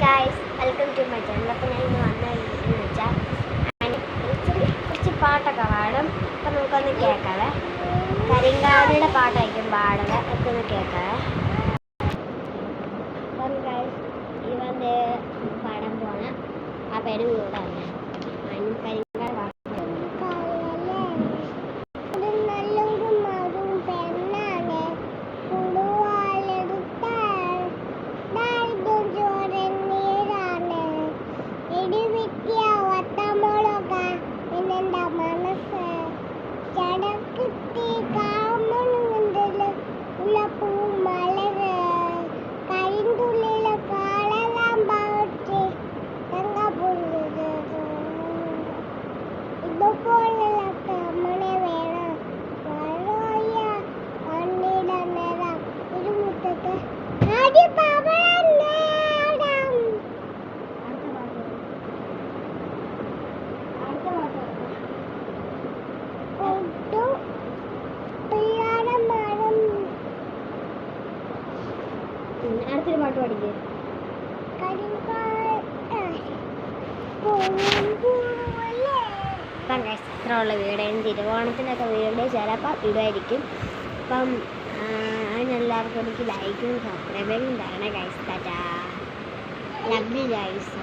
Guys welcome to my channel അപ്പോൾ ഞാൻ ഇന്ന് വന്നതെന്ന് വെച്ചാൽ ഇച്ചിരി കുറച്ച് പാട്ടൊക്കെ പാടും അപ്പം നമുക്കൊന്ന് കേൾക്കാവേ. കരിങ്കാടിയുടെ പാട്ടായിരിക്കും പാടുക. ഒക്കെ ഒന്ന് കേൾക്കാവേ. അപ്പം ഗായ്സ് ഇവന്റെ പാടാൻ പോണ ആ പേര് കൂടെ തന്നെ അടുത്തൊരു പാട്ട് പാടിക്കേ. കരിങ്കാൽ guys, ഇത്രയുള്ള വീടായിരുന്നു തിരുവോണത്തിനൊക്കെ വീഡിയോ ചിലപ്പോൾ ഇടുമായിരിക്കും. അപ്പം അതിനെല്ലാവർക്കും എനിക്ക് ലൈക്കും സബ്സ്ക്രൈബും തരണേ ഗൈസ് ടാറ്റാ. Love guys